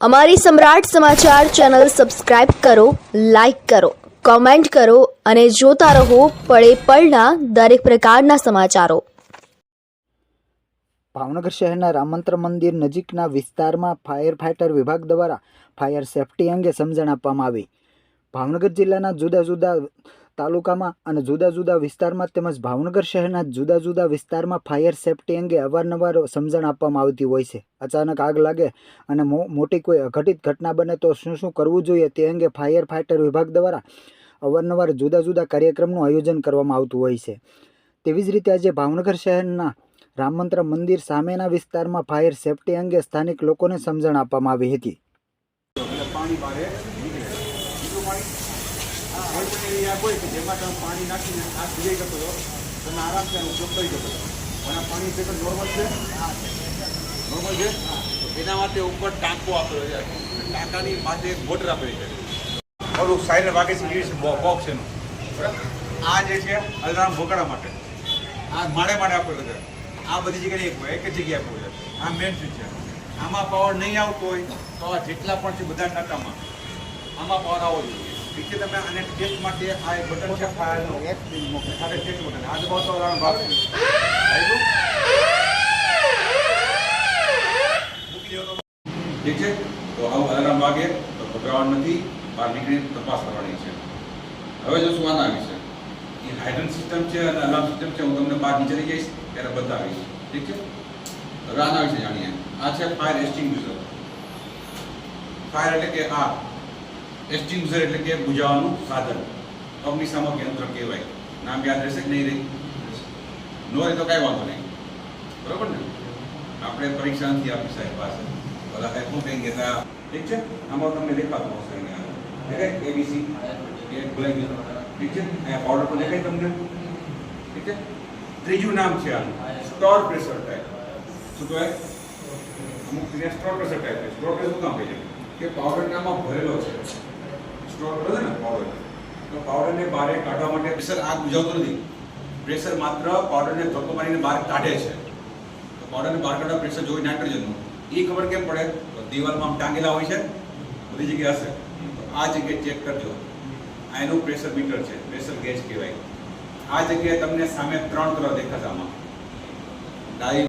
અમારી Samrat Samachar channel subscribe કરો, like કરો, કોમેન્ટ કરો અને જોતા રહો પળે પળના દરેક પ્રકારના સમાચારો. ભાવનગર શહેરના રામંત્ર મંદિર નજીકના વિસ્તારમાં ફાયર ફાઇટર વિભાગ દ્વારા ફાયર સેફટી અંગે સમજણ આપવામાં આવી. ભાવનગર જિલ્લાના જુદા જુદા તાલુકામાં અને જુદા જુદા વિસ્તારમાં તેમજ ભાવનગર શહેરના જુદા જુદા વિસ્તારમાં ફાયર સેફટી અંગે અવારનવાર સમજણ આપવામાં આવતી હોય છે. અચાનક આગ લાગે અને મોટી કોઈ અઘટિત ઘટના બને તો શું શું કરવું જોઈએ તે અંગે ફાયર ફાઇટર વિભાગ દ્વારા અવારનવાર જુદા જુદા કાર્યક્રમનું આયોજન કરવામાં આવતું હોય છે. તેવી જ રીતે આજે ભાવનગર શહેરના રામમંત્ર મંદિર સામેના વિસ્તારમાં ફાયર સેફટી અંગે સ્થાનિક લોકોને સમજણ આપવામાં આવી હતી. કોઈ પણ એરિયા હોય કે જેમાં તમે પાણી નાખીને આ ભીજાઈ જતો હતો તમે આરામથી આનો ઉપયોગ કરી શકો છો પણ આ પાણી પેપર નોર્મલ છે નોર્મલ છે એના માટે ઉપર ટાંકો આપેલો છે ટાંકાની એક મોટર આપેલી છે ઓલું સાઈડ વાગે છે છે બોક્સ એનું. આ જે છે, અલરામ ભોકડા માટે. આ માળે માળે આપેલો છે. આ બધી જગ્યાએ એક એક જ જગ્યાએ આપેલું છે. આ મેન સ્વિચ છે. આમાં પાવર નહીં આવતો હોય, તો આ જેટલા પણ છે બધા ટાંકામાં આમાં પાવર આવવો જોઈએ. નીચે તમે આને ટેસ્ટ માટે આ એક બટન છે ફાયરનું એક સાથે ટેસ્ટ બટન. આ દબાવો તો અલાર્મ ભાગ? ઠીક છે? તો આવું અલાર્મ વાગે તો ગભરાવાનું નથી. બહાર નીકળીને તપાસ કરવાની છે. હવે જો શું આના વિશે એ હાઇડ્રન સિસ્ટમ છે અને અલાર્મ સિસ્ટમ છે હું તમને બહાર નીચે લઈ જઈશ ત્યારે બતાવીશ ઠીક છે? હવે આના વિશે જાણીએ. આ છે ફાયર એક્સટિંગ્યુશર ફાયર એટલે કે આ. એક્સટિંગ્યુશર એટલે કે બુજાવવાનું સાધન. અગ્નિશામક યંત્ર કહેવાય. નામ યાદ રહેશે કે નહીં રહી? નો રહે તો કાંઈ વાંધો નહીં. બરાબર ને? આપણે પરીક્ષા નથી આપી સાહેબ પાસે. બધા સાહેબ શું કહેંગે તા ઠીક છે? આમાં તમને દેખાતું હશે અહીંયા. દેખાય? એબીસી એ ભૂલાઈ ગયું. ઠીક છે? અહીંયા પાવડર પર દેખાય તમને? ઠીક છે? ત્રીજું નામ છે આનું. સ્ટોર પ્રેશર ટાઈપ શું કહેવાય? અમુક store pressure type store pressure શું કામ કહે છે? કે પાવડર નામાં ભરેલો છે. સ્ટોર કરે છે ને પાવડર તો પાવડરને બહાર કાઢવા માટે પ્રેશર આગ બુઝાવતું નથી. પ્રેશર માત્ર પાવડરને ધક્કો મારીને બહાર કાઢે છે. તો પાવડરને બહાર કાઢવા પ્રેશર જોઈ નાઇટ્રોજનનું એ ખબર કેમ પડે? તો દિવાલમાં આમ ટાંગેલા હોય છે બધી જગ્યાએ હશે. આ જગ્યાએ ચેક કરજો. આ એનું પ્રેશર મીટર છે. પ્રેશર ગેજ કહેવાય. આ જગ્યાએ તમને સામે ત્રણ ગ્રહ દેખાશે આમાં. ડાઈ